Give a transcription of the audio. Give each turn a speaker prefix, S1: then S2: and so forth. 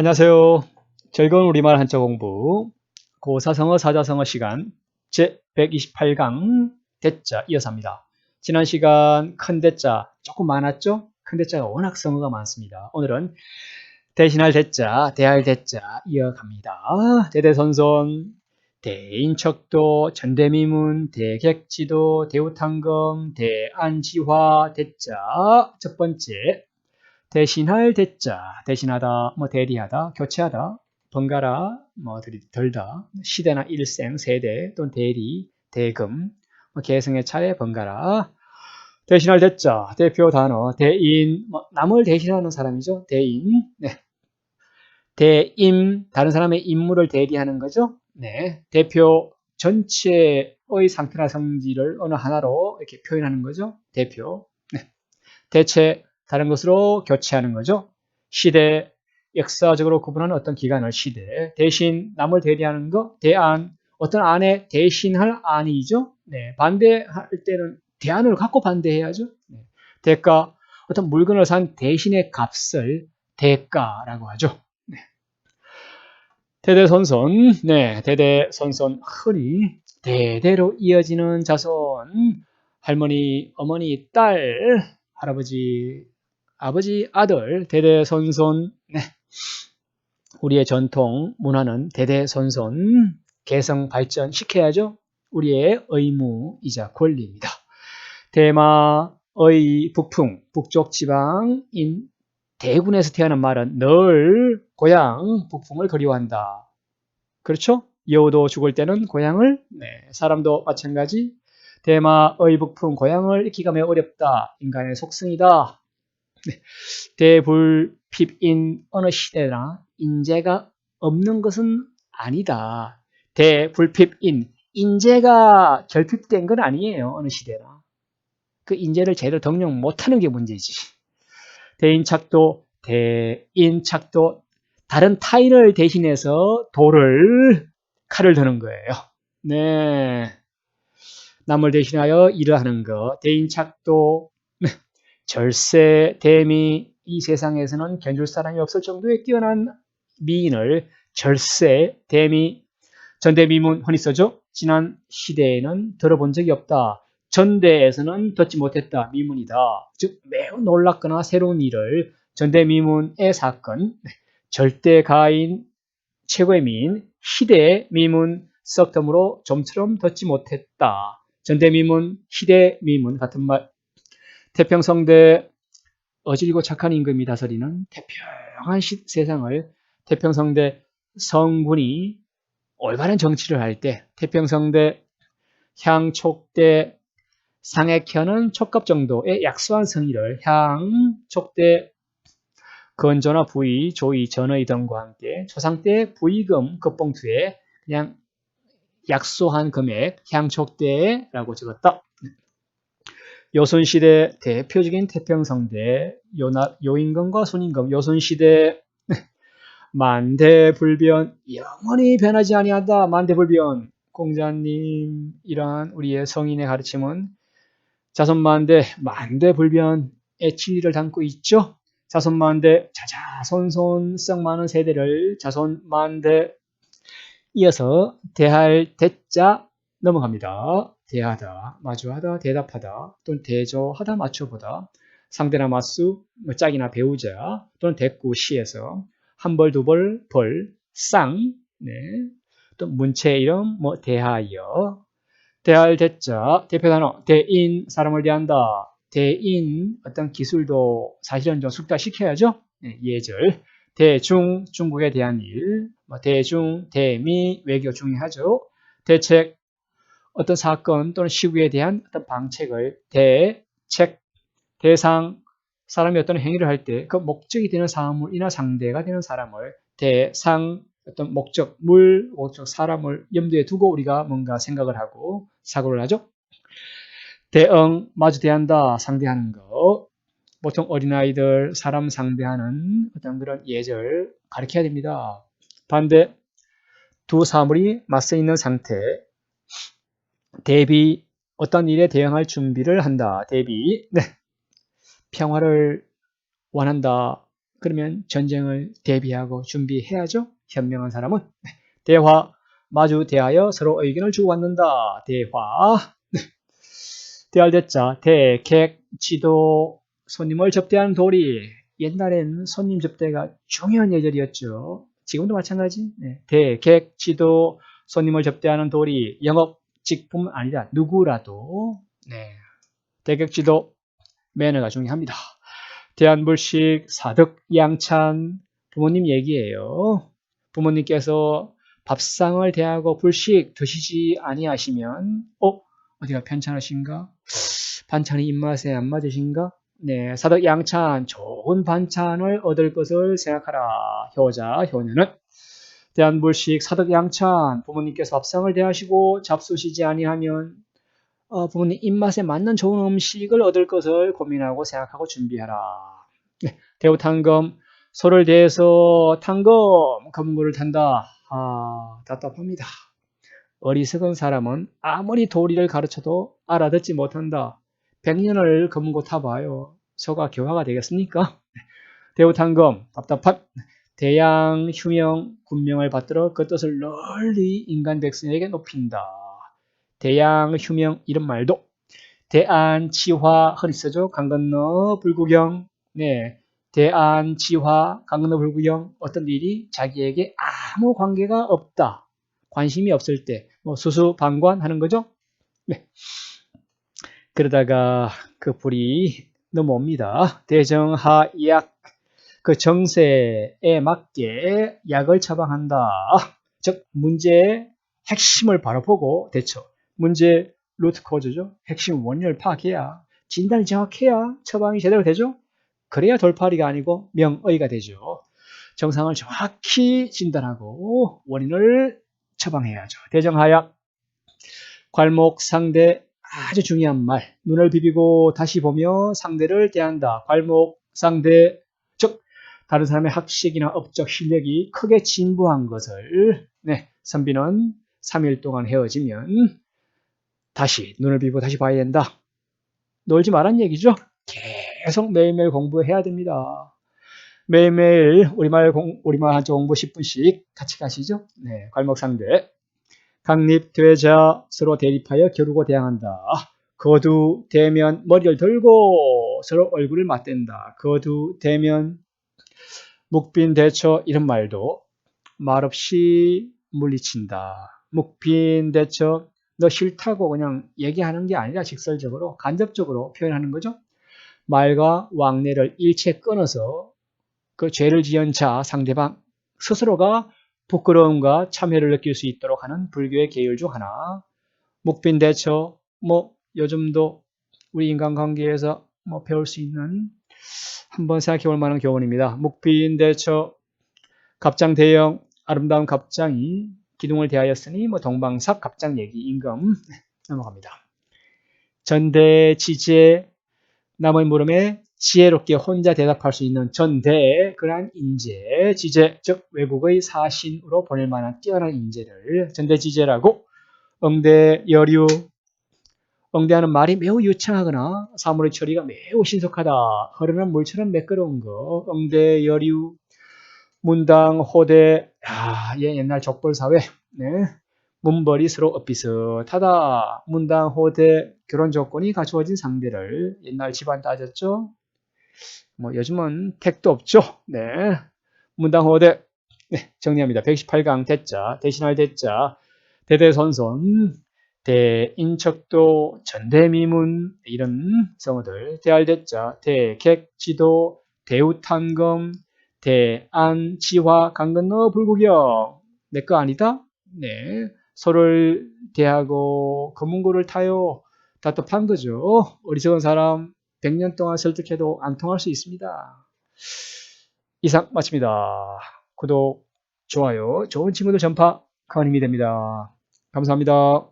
S1: 안녕하세요. 즐거운 우리말 한자 공부 고사성어 사자성어 시간 제128강 대자 이어서 합니다. 지난 시간 큰 대자 조금 많았죠? 큰 대자가 워낙 성어가 많습니다. 오늘은 대신할 대자, 대할 대자 이어갑니다. 대대손손, 대인척도, 전대미문, 대객지도, 대우탕검, 대안지화 대자 첫 번째 대신할 대자, 대신하다, 뭐 대리하다, 교체하다, 번갈아, 뭐 덜다, 시대나 일생, 세대 또는 대리, 대금, 뭐 계승의 차례 번갈아, 대신할 대자, 대표 단어, 대인, 뭐 남을 대신하는 사람이죠. 대인, 네. 대임, 다른 사람의 임무를 대리하는 거죠. 네. 대표 전체의 상태나 성질을 어느 하나로 이렇게 표현하는 거죠. 대표. 네. 대체 다른 것으로 교체하는 거죠. 시대, 역사적으로 구분하는 어떤 기간을 시대, 대신 남을 대리하는 거, 대안, 어떤 안에 대신할 안이죠. 네, 반대할 때는 대안을 갖고 반대해야죠. 네, 대가, 어떤 물건을 산 대신의 값을 대가라고 하죠. 네. 대대손손, 네, 대대손손 흔히 대대로 이어지는 자손, 할머니, 어머니, 딸, 할아버지, 아버지, 아들, 대대손손, 네. 우리의 전통 문화는 대대손손 개성 발전시켜야죠. 우리의 의무이자 권리입니다. 대마 의 북풍, 북쪽 지방인 대군에서 태어난 말은 늘 고향 북풍을 그리워한다. 그렇죠? 여우도 죽을 때는 고향을, 네, 사람도 마찬가지. 대마의 북풍, 고향을 매우 어렵다. 인간의 속성이다. 네. 대불핍인 어느 시대나 인재가 없는 것은 아니다. 대불핍인 인재가 결핍된 건 아니에요. 어느 시대나. 그 인재를 제대로 덕용 못하는 게 문제지. 대인착도, 대인착도 다른 타인을 대신해서 돌을 칼을 드는 거예요. 네. 남을 대신하여 일을 하는 거. 대인착도 절세, 대미 이 세상에서는 견줄 사람이 없을 정도의 뛰어난 미인을 절세, 대미, 전대미문 써죠. 지난 시대에는 들어본 적이 없다. 전대에서는 듣지 못했다. 미문이다. 즉 매우 놀랍거나 새로운 일을 전대미문의 사건, 절대 가인 최고의 미인, 시대의 미문 썩덤으로 좀처럼 듣지 못했다. 전대미문, 시대미문 같은 말 태평성대 어질고 착한 임금이 다스리는 태평한 시, 세상을 태평성대 성군이 올바른 정치를 할 때 태평성대 향촉대 상액현은 촉갑 정도의 약소한 성의를 향촉대 건조나 부의, 조의, 전의 등과 함께 때 부의금 급봉투에 그냥 약소한 금액 향촉대라고 적었다. 요순시대 대표적인 태평성대 요임금과 순임금 요순시대 만대불변 영원히 변하지 아니한다 만대불변 공자님 이러한 우리의 성인의 가르침은 자손만대 만대불변의 진리를 담고 있죠. 자손만대 자자손손 썩 많은 세대를 자손만대 이어서 대할 대자 넘어갑니다. 대하다, 마주하다, 대답하다, 또는 대조하다, 맞춰보다, 상대나 맞수, 뭐 짝이나 배우자, 또는 대꾸, 시에서 한 벌, 두 벌, 벌, 쌍, 네. 또 문체 이름, 뭐 대하여, 대할 대자, 대표 단어, 대인, 사람을 대한다. 대인, 어떤 기술도 사실은 좀 숙달시켜야죠. 네, 예절. 대중, 중국에 대한 일, 뭐 대중, 대미, 외교 중요하죠. 대책, 어떤 사건 또는 시구에 대한 어떤 방책을 대책, 대상, 사람이 어떤 행위를 할 때 그 목적이 되는 사물이나 상대가 되는 사람을 대상, 어떤 목적, 물, 목적, 사람을 염두에 두고 우리가 뭔가 생각을 하고 사고를 하죠. 대응, 마주 대한다, 상대하는 것. 보통 어린아이들, 사람 상대하는 어떤 그런 예절 가르쳐야 됩니다. 반대, 두 사물이 맞서 있는 상태, 대비 어떤 일에 대응할 준비를 한다. 대비 네. 평화를 원한다. 그러면 전쟁을 대비하고 준비해야죠. 현명한 사람은 네. 대화 마주 대하여 서로 의견을 주고받는다. 대화 네. 대할 대자 대객 지도 손님을 접대하는 도리 옛날엔 손님 접대가 중요한 예절이었죠. 지금도 마찬가지. 네. 대객 지도 손님을 접대하는 도리 영업 직품 아니라 누구라도 네. 대객 지도 매너가 중요합니다. 대한불식 사득 양찬 부모님 얘기예요. 부모님께서 밥상을 대하고 불식 드시지 아니하시면 어 어디가 편찮으신가? 반찬이 입맛에 안 맞으신가? 네, 사득 양찬 좋은 반찬을 얻을 것을 생각하라. 효자 효녀는 대한불식 사득 양찬 부모님께서 밥상을 대하시고 잡수시지 아니하면 어, 부모님 입맛에 맞는 좋은 음식을 얻을 것을 고민하고 생각하고 준비하라. 네, 대우탕검 소를 대해서 탕검 검거를 탄다. 아, 답답합니다. 어리석은 사람은 아무리 도리를 가르쳐도 알아듣지 못한다. 백년을 검고 타봐요. 소가 교화가 되겠습니까? 대우탕검 답답한 대양 휴명 군명을 받들어 그 뜻을 널리 인간 백성에게 높인다. 대양, 휴명 이런 말도 대안, 지화 흔히 쓰죠. 강 건너 불구경 네, 대안, 지화, 강 건너 불구경 어떤 일이 자기에게 아무 관계가 없다. 관심이 없을 때 뭐 수수 방관하는 거죠. 네. 그러다가 그 불이 넘어옵니다. 대정하 약 그 정세에 맞게 약을 처방한다. 즉 문제의 핵심을 바로 보고 대처. 문제 루트 코즈죠. 핵심 원인을 파악해야 진단이 정확해야 처방이 제대로 되죠. 그래야 돌파리가 아니고 명의가 되죠. 정상을 정확히 진단하고 원인을 처방해야죠. 대정하약 괄목 상대 아주 중요한 말 눈을 비비고 다시 보며 상대를 대한다. 괄목 상대 즉 다른 사람의 학식이나 업적 실력이 크게 진부한 것을 네, 선비는 3일 동안 헤어지면 다시 눈을 비고 다시 봐야 된다. 놀지 말란 얘기죠. 계속 매일매일 공부해야 됩니다. 매일매일 우리말 공, 우리말 한자 공부 10분씩 같이 가시죠. 네, 괄목상대. 강립, 되자 서로 대립하여 겨루고 대항한다. 거두, 대면, 머리를 들고 서로 얼굴을 맞댄다. 거두, 대면, 묵빈, 대처 이런 말도 말없이 물리친다. 묵빈, 대처 너 싫다고 그냥 얘기하는 게 아니라 직설적으로 간접적으로 표현하는 거죠. 말과 왕래를 일체 끊어서 그 죄를 지은 자 상대방 스스로가 부끄러움과 참회를 느낄 수 있도록 하는 불교의 계율 중 하나. 묵빈 대처 뭐 요즘도 우리 인간관계에서 뭐 배울 수 있는 한번 생각해 볼 만한 교훈입니다. 묵빈 대처 갑장 대형 아름다운 갑장이 기둥을 대하였으니 뭐 동방삭 갑장 얘기 임금 넘어갑니다. 전대 지제 남의 물음에 지혜롭게 혼자 대답할 수 있는 전대 그러한 인재 지제 즉 외국의 사신으로 보낼 만한 뛰어난 인재를 전대 지제라고 응대 여류 응대하는 말이 매우 유창하거나 사물의 처리가 매우 신속하다 흐르는 물처럼 매끄러운 거 응대 여류 문당, 호대, 야, 얘 옛날 족벌사회, 네. 문벌이 서로 엇비슷하다. 문당, 호대, 결혼 조건이 갖추어진 상대를 옛날 집안 따졌죠? 뭐 요즘은 택도 없죠? 네. 문당, 호대, 네, 정리합니다. 118강 대자, 대신할 대자, 대대손손, 대인척도, 전대미문, 이런 성어들, 대할 대자, 대객지도, 대우탄검, 대안, 지화, 강건너, 불구경. 내 거 아니다? 네. 서로를 대하고 검은고를 타요. 답답한 거죠. 어리석은 사람 100년 동안 설득해도 안 통할 수 있습니다. 이상 마칩니다. 구독, 좋아요, 좋은 친구들 전파 큰 힘이 됩니다. 감사합니다.